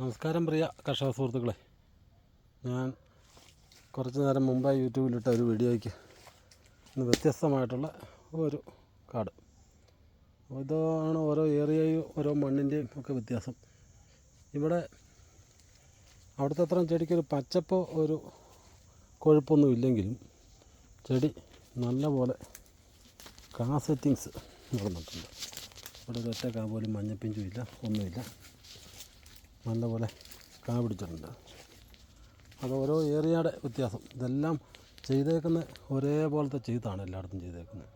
നമസ്കാരം പ്രിയ കർഷക സുഹൃത്തുക്കളെ. ഞാൻ കുറച്ച് നേരം മുമ്പേ യൂട്യൂബിലിട്ട ഒരു വീഡിയോയ്ക്ക് ഇന്ന് വ്യത്യസ്തമായിട്ടുള്ള ഒരു കാട്. ഇതോ ഇതാണ് ഓരോ ഏരിയയും ഓരോ മണ്ണിന്റെയും ഒക്കെ വ്യത്യാസം. ഇവിടെ അവിടുത്തെ അത്രയും ചെടിക്കൊരു പച്ചപ്പോ ഒരു കൊഴുപ്പൊന്നും ഇല്ലെങ്കിലും ചെടി നല്ലപോലെ കാ സെറ്റിങ്സ് നടന്നിട്ടുണ്ട്. ഇവിടെ ഒറ്റ കാ പോലും മഞ്ഞപ്പിഞ്ചും ഇല്ല ഒന്നുമില്ല. നല്ലപോലെ കാ പിടിച്ചിട്ടുണ്ട് അത് ഓരോ ഏരിയയുടെ വ്യത്യാസം. ഇതെല്ലാം ചെയ്തേക്കുന്ന ഒരേപോലത്തെ ചെയ്താണ് എല്ലായിടത്തും ചെയ്തേക്കുന്നത്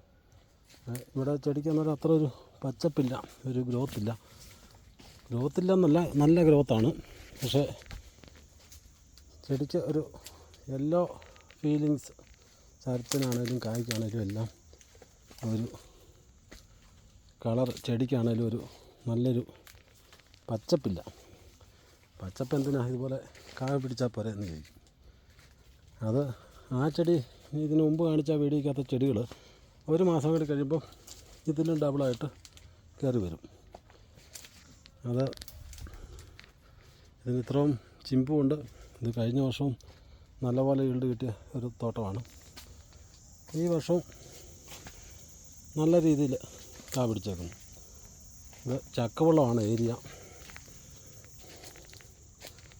ഇവിടെ ചെടിക്ക് എന്നാലും അത്ര ഒരു പച്ചപ്പില്ല ഒരു ഗ്രോത്ത് ഇല്ല. ഗ്രോത്ത് ഇല്ല എന്നല്ല നല്ല ഗ്രോത്താണ് പക്ഷേ ചെടിക്ക് ഒരു യെല്ലോ ഫീലിങ്സ് ചരത്തിനാണേലും കായ്ക്കാണേലും എല്ലാം ഒരു കളർ ചെടിക്കാണേലും ഒരു നല്ലൊരു പച്ചപ്പില്ല. പച്ചപ്പ് എന്തിനാ ഇതുപോലെ കായ പിടിച്ചാൽ പോരെ എന്ന് ചോദിക്കും. അത് ആ ചെടി ഇതിന് മുമ്പ് കാണിച്ച വീടിക്കകത്ത ചെടികൾ ഒരു മാസം കൂടി കഴിയുമ്പോൾ ഇതിലും ഡബിളായിട്ട് കയറി വരും. അത് ഇതിന് ഇത്രയും ചിമ്പുമുണ്ട് ഇത് കഴിഞ്ഞ വർഷവും നല്ലപോലെ ഈൽഡ് കിട്ടിയ ഒരു തോട്ടമാണ്. ഈ വർഷവും നല്ല രീതിയിൽ കാ പിടിച്ചേക്കുന്നു. ഇത് ചക്കവെള്ളമാണ് ഏരിയ.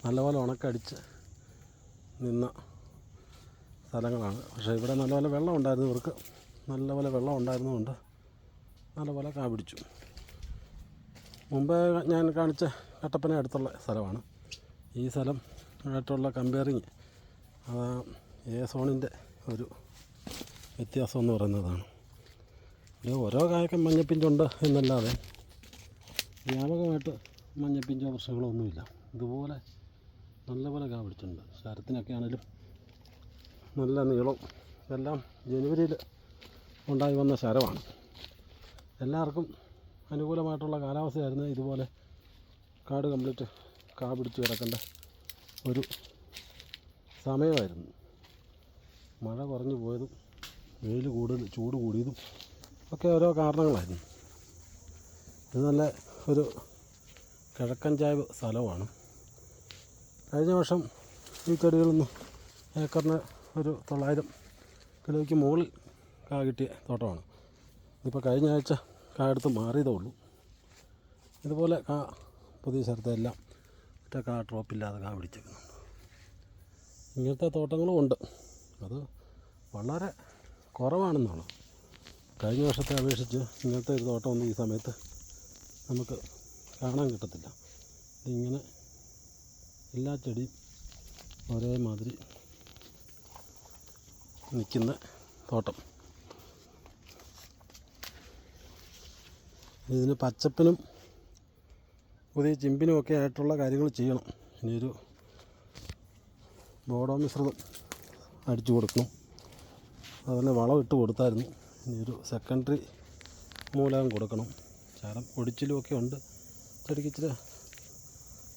നല്ലപോലെ ഉണക്കടിച്ച് നിന്ന സ്ഥലങ്ങളാണ്. പക്ഷേ ഇവിടെ നല്ലപോലെ വെള്ളം ഉണ്ടായിരുന്നു. ഇവർക്ക് നല്ലപോലെ വെള്ളം ഉണ്ടായിരുന്നതുകൊണ്ട് നല്ലപോലെ കാ പിടിച്ചു. മുമ്പേ ഞാൻ കാണിച്ച കട്ടപ്പന അടുത്തുള്ള സ്ഥലമാണ്. ഈ സ്ഥലം ആയിട്ടുള്ള കമ്പയറിങ് അത് ഏ സോണിന്റെ ഒരു വ്യത്യാസം എന്ന് പറയുന്നതാണ്. ഇത് ഓരോ കായക്കും മഞ്ഞപ്പിഞ്ചുണ്ട് എന്നല്ലാതെ വ്യാപകമായിട്ട് മഞ്ഞപ്പിഞ്ചോ പ്രശ്നങ്ങളോ ഒന്നുമില്ല. ഇതുപോലെ നല്ലപോലെ കാ പിടിച്ചിട്ടുണ്ട് ശരത്തിനൊക്കെ ആണെങ്കിലും നല്ല നീളം. ഇതെല്ലാം ജനുവരിയിൽ ഉണ്ടായി വന്ന ശരമാണ്. എല്ലാവർക്കും അനുകൂലമായിട്ടുള്ള കാലാവസ്ഥയായിരുന്നു ഇതുപോലെ കാട് കംപ്ലീറ്റ് കാ പിടിച്ച് കിടക്കേണ്ട ഒരു സമയമായിരുന്നു. മഴ കുറഞ്ഞു പോയതും വെയിൽ കൂടുതൽ ചൂട് കൂടിയതും ഒക്കെ ഓരോ കാരണങ്ങളായിരുന്നു. ഇത് നല്ല ഒരു കിഴക്കൻ ചായ സ്ഥലമാണ്. കഴിഞ്ഞ വർഷം ഈ ചെടികളൊന്നും ഏക്കറിന് ഒരു തൊള്ളായിരം കിലോയ്ക്ക് മുകളിൽ കാ കിട്ടിയ തോട്ടമാണ്. ഇപ്പോൾ കഴിഞ്ഞ ആഴ്ച കാ എടുത്ത് മാറിയതേ ഉള്ളൂ. ഇതുപോലെ കാ പുതിയ സ്ഥലത്തെല്ലാം ഒറ്റ കാ ഡ്രോപ്പില്ലാതെ കാ പിടിച്ചേക്കുന്നുണ്ട്. ഇങ്ങനത്തെ തോട്ടങ്ങളും ഉണ്ട്. അത് വളരെ കുറവാണെന്നാണ്. കഴിഞ്ഞ വർഷത്തെ അപേക്ഷിച്ച് ഇങ്ങനത്തെ ഒരു തോട്ടമൊന്നും ഈ സമയത്ത് നമുക്ക് കാണാൻ കിട്ടത്തില്ല. ഇതിങ്ങനെ എല്ലാ ചെടിയും ഒരേമാതിരി നിൽക്കുന്ന തോട്ടം. ഇതിന് പച്ചപ്പിനും പുതിയ ചിമ്പിനും ഒക്കെ ആയിട്ടുള്ള കാര്യങ്ങൾ ചെയ്യണം. ഇനിയൊരു ബോഡോ മിശ്രിതം അടിച്ചു കൊടുക്കണം. അതുപോലെ വളം ഇട്ട് കൊടുത്തായിരുന്നു. ഇനിയൊരു സെക്കൻഡറി മൂലകം കൊടുക്കണം. ചാരം പൊടിച്ചിലുമൊക്കെ ഉണ്ട്. ചെടിക്ക് ഇച്ചിരി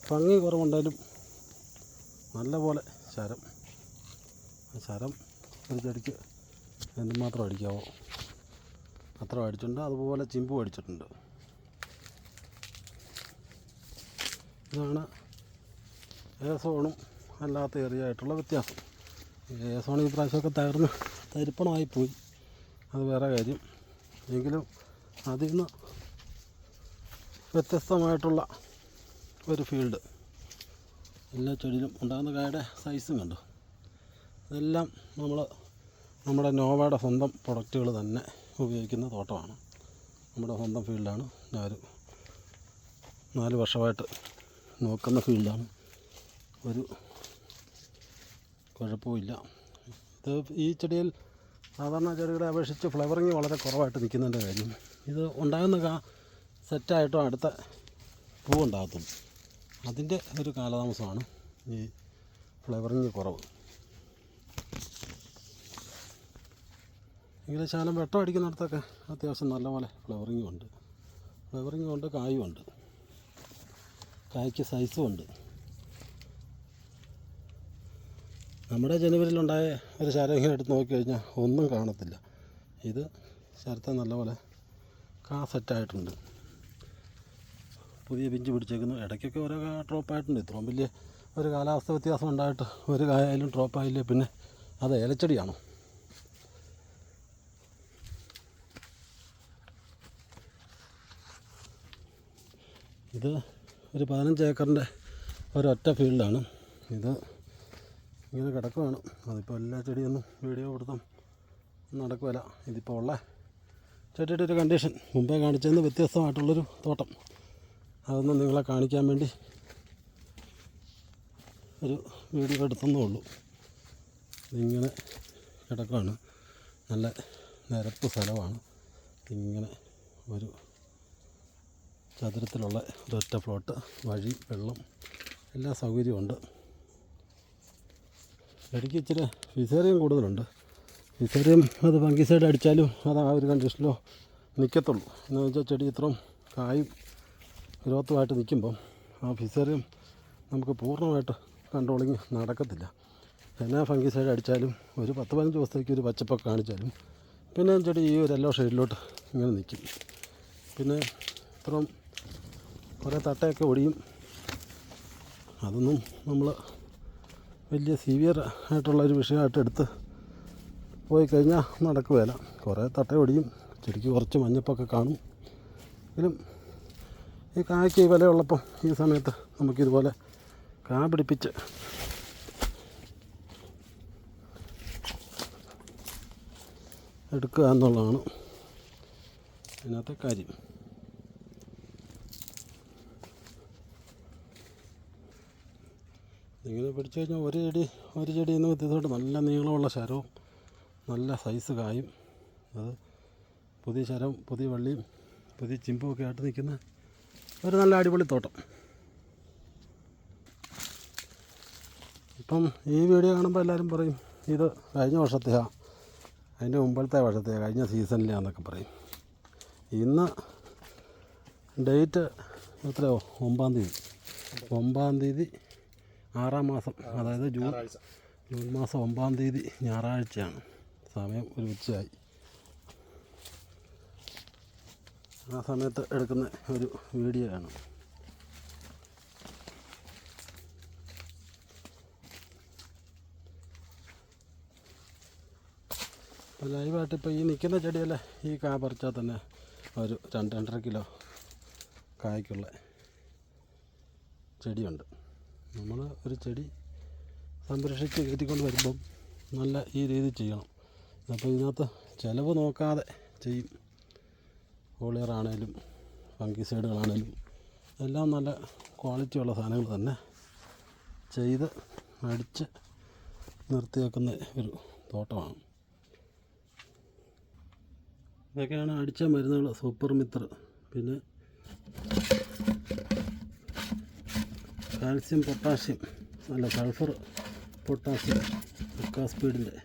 ഭംഗി കുറവുണ്ടായാലും നല്ല പോലെ ശരം ശരം ഒരു ചെടിക്ക് എന്തുമാത്രം അടിക്കാവോ അത്ര അടിച്ചിട്ടുണ്ട്. അതുപോലെ ചിമ്പും അടിച്ചിട്ടുണ്ട്. ഇതാണ് ഏസോണും അല്ലാത്ത ഏറിയ ആയിട്ടുള്ള വ്യത്യാസം. ഏസോൺ ഈ പ്രാവശ്യമൊക്കെ തകർന്ന് തരിപ്പണമായിപ്പോയി അത് വേറെ കാര്യം. എങ്കിലും അതിൽ നിന്ന് വ്യത്യസ്തമായിട്ടുള്ള ഒരു ഫീൽഡ് എല്ലാ ചെടിയിലും ഉണ്ടാകുന്ന കായയുടെ സൈസും കണ്ടു? അതെല്ലാം നമ്മൾ നമ്മുടെ നോവയുടെ സ്വന്തം പ്രൊഡക്റ്റുകൾ തന്നെ ഉപയോഗിക്കുന്ന തോട്ടമാണ്. നമ്മുടെ സ്വന്തം ഫീൽഡാണ് ഞാനൊരു നാല് വർഷമായിട്ട് നോക്കുന്ന ഫീൽഡാണ് ഒരു കുഴപ്പമില്ല ഇത് ഈ ചെടിയിൽ സാധാരണ ചെടികളെ അപേക്ഷിച്ച് ഫ്ലവറിങ് വളരെ കുറവായിട്ട് നിൽക്കുന്നതിന്റെ കാര്യം. ഇത് ഉണ്ടാകുന്ന കാ സെറ്റായിട്ടും അടുത്ത പൂ ഉണ്ടാകത്തുള്ളൂ. അതിന്റെ ഒരു കാലതാമസമാണ് ഈ ഫ്ലവറിങ് കുറവ്. ഇങ്ങനെ ശാലം വെട്ടം അടിക്കുന്നിടത്തൊക്കെ അത്യാവശ്യം നല്ലപോലെ ഫ്ലവറിങ്ങും ഉണ്ട്. ഫ്ലവറിങ്ങും ഉണ്ട് കായും ഉണ്ട്. കായ്ക്ക് സൈസും ഉണ്ട്. നമ്മുടെ ജനുവരിയിലുണ്ടായ ഒരു ശാലം ഇങ്ങനെ എടുത്ത് നോക്കിക്കഴിഞ്ഞാൽ ഒന്നും കാണത്തില്ല. ഇത് ശരത്തെ നല്ലപോലെ കാ സെറ്റായിട്ടുണ്ട് പുതിയ പിഞ്ച് പിടിച്ചേക്കുന്നു. ഇടയ്ക്കൊക്കെ ഓരോ ഡ്രോപ്പായിട്ടുണ്ട് ഇത്രയും വലിയ ഒരു കാലാവസ്ഥ വ്യത്യാസം ഉണ്ടായിട്ട് ഒരു കായായാലും ഡ്രോപ്പായില്ലേ പിന്നെ അത് ഏലച്ചെടിയാണോ ഇത് ഒരു പതിനഞ്ച് ഏക്കറിന്റെ ഒരൊറ്റ ഫീൽഡാണ്. ഇത് ഇങ്ങനെ കിടക്കുവാണ്. അതിപ്പോൾ എല്ലാ ചെടിയൊന്നും വീഡിയോ കൊടുത്തും നടക്കുവല്ല. ഇതിപ്പോൾ ഉള്ള ചെടിയുടെ ഒരു കണ്ടീഷൻ മുമ്പേ കാണിച്ചതിന് വ്യത്യസ്തമായിട്ടുള്ളൊരു തോട്ടം. അതൊന്നും നിങ്ങളെ കാണിക്കാൻ വേണ്ടി ഒരു വീഡിയോ എടുത്തെന്നേ ഉള്ളൂ ഇങ്ങനെ കിടക്കുകയാണ് നല്ല നിരപ്പ് സ്ഥലമാണ്. ഇങ്ങനെ ഒരു ചതുരത്തിലുള്ള ഒരൊറ്റ പ്ലോട്ട് വഴി വെള്ളം എല്ലാ സൗകര്യമുണ്ട് ഇടയ്ക്ക് ഇച്ചിരി ഫിസേറിയം കൂടുതലുണ്ട്. ഫിസേറിയം അത് ഫംഗിസൈഡ് അടിച്ചാലും അത് ആ ഒരു കണ്ടീഷനിലോ നിൽക്കത്തുള്ളൂ എന്ന് വെച്ചാൽ ചെടി ഇത്രയും കായും ഗ്രോത്തുമായിട്ട് നിൽക്കുമ്പം ആ ഫിസറിയും നമുക്ക് പൂർണമായിട്ട് കൺട്രോളിങ് നടക്കത്തില്ല. എന്നാ ഫംഗിസൈഡ് അടിച്ചാലും ഒരു പത്ത് പതിനഞ്ച് ദിവസത്തേക്ക് ഒരു പച്ചപ്പൊക്കെ കാണിച്ചാലും പിന്നെ ചെടി ഈ ഒരു എല്ലോ ഷെയ്ഡിലോട്ട് ഇങ്ങനെ നിൽക്കും. പിന്നെ ഇത്രയും കുറേ തട്ടയൊക്കെ ഒടിയും അതൊന്നും നമ്മൾ വലിയ സീവിയർ ആയിട്ടുള്ള ഒരു വിഷയമായിട്ട് എടുത്ത് പോയി കഴിഞ്ഞാൽ നടക്കുകയില്ല. കുറേ തട്ട ഒടിയും ചെടിക്ക് കുറച്ച് മഞ്ഞപ്പൊക്കെ കാണും. എങ്കിലും ഈ കായ്ക്ക് ഈ വിലയുള്ളപ്പം ഈ സമയത്ത് നമുക്കിതുപോലെ കാ പിടിപ്പിച്ച് എടുക്കുക എന്നുള്ളതാണ് അതിനകത്തെ കാര്യം. ഇങ്ങനെ പിടിച്ചു കഴിഞ്ഞാൽ ഒരു ചെടി ഒരു ചെടി എന്ന് വ്യത്യസ്തമായിട്ട് നല്ല നീളമുള്ള ശരവും നല്ല സൈസ് കായും അത് പുതിയ ശരം പുതിയ വള്ളിയും പുതിയ ചിമ്പുമൊക്കെ ആയിട്ട് നിൽക്കുന്ന ഒരു നല്ല അടിപൊളി തോട്ടം. ഇപ്പം ഈ വീഡിയോ കാണുമ്പോൾ എല്ലാവരും പറയും ഇത് കഴിഞ്ഞ വർഷത്തെയാ അതിന്റെ മുമ്പത്തെ വർഷത്തെയാ കഴിഞ്ഞ സീസണിലാന്നൊക്കെ പറയും. ഇന്ന് ഡേറ്റ് എത്രയോ? ഒമ്പതാം തീയതി. ഒമ്പതാം തീയതി ആറാം മാസം അതായത് ജൂൺ ജൂൺ മാസം ഒമ്പതാം തീയതി ഞായറാഴ്ചയാണ്. സമയം ഒരു ഉച്ചയായി. ആ സമയത്ത് എടുക്കുന്ന ഒരു വീഡിയോ ആണ്. ലൈവായിട്ട് ഇപ്പോൾ ഈ നിൽക്കുന്ന ചെടിയല്ലേ ഈ കാ പറിച്ചാൽ തന്നെ ഒരു രണ്ട് രണ്ടര കിലോ കായ്ക്കുള്ള ചെടിയുണ്ട്. നമ്മൾ ഒരു ചെടി സംരക്ഷിച്ച് കയറ്റിക്കൊണ്ട് വരുമ്പം നല്ല ഈ രീതി ചെയ്യണം. അപ്പോൾ ഇതിനകത്ത് ചിലവ് നോക്കാതെ ചെയ്യും ഹോളിയറാണേലും ഫംഗിസൈഡുകളാണേലും എല്ലാം നല്ല ക്വാളിറ്റി ഉള്ള സാധനങ്ങൾ തന്നെ ചെയ്ത് അടിച്ച് നിർത്തി വെക്കുന്ന ഒരു തോട്ടമാണ്. ഇതൊക്കെയാണ് അടിച്ച മരുന്നുകൾ സൂപ്പർ മിത്ര പിന്നെ കാൽസ്യം പൊട്ടാസ്യം അല്ല സൾഫർ പൊട്ടാസ്യം സ്പീഡിന്റെ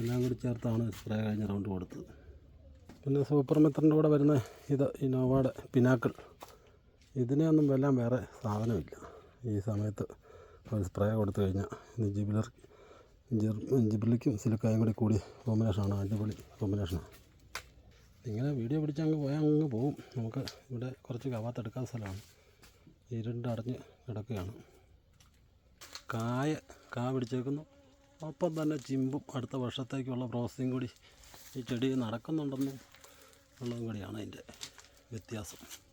എല്ലാം കൂടി ചേർത്താണ് സ്പ്രേ കഴിഞ്ഞ റൗണ്ട് കൊടുത്തത്. പിന്നെ സൂപ്പർ മിത്രന്റെ കൂടെ വരുന്ന ഇത് ഇന്നോവയുടെ പിനാക്കിൾ. ഇതിനെയൊന്നും വെല്ലാൻ വേറെ സാധനമില്ല. ഈ സമയത്ത് ഒരു സ്പ്രേ കൊടുത്തു കഴിഞ്ഞാൽ ഇത് ജിബിലർ ജിബിലിക്കും സിലിക്കായും കൂടി കൂടി കോമ്പിനേഷനാണ്. അടിപൊളി കോമ്പിനേഷനാണ് ഇങ്ങനെ വീഡിയോ പിടിച്ച് അങ്ങ് പോയാൽ അങ്ങ് പോവും. നമുക്ക് ഇവിടെ കുറച്ച് കവാത്തെടുക്കാൻ സ്ഥലമാണ്. ഇരുണ്ടടഞ്ഞ് കിടക്കുകയാണ്. കായ കാ പിടിച്ചേക്കുന്നു. ഒപ്പം തന്നെ ചിമ്പും അടുത്ത വർഷത്തേക്കുള്ള പ്രോസസ്സിങ് കൂടി ഈ ചെടി നടക്കുന്നുണ്ടെന്നും ഉള്ളതും കൂടിയാണ് അതിന്റെ വ്യത്യാസം.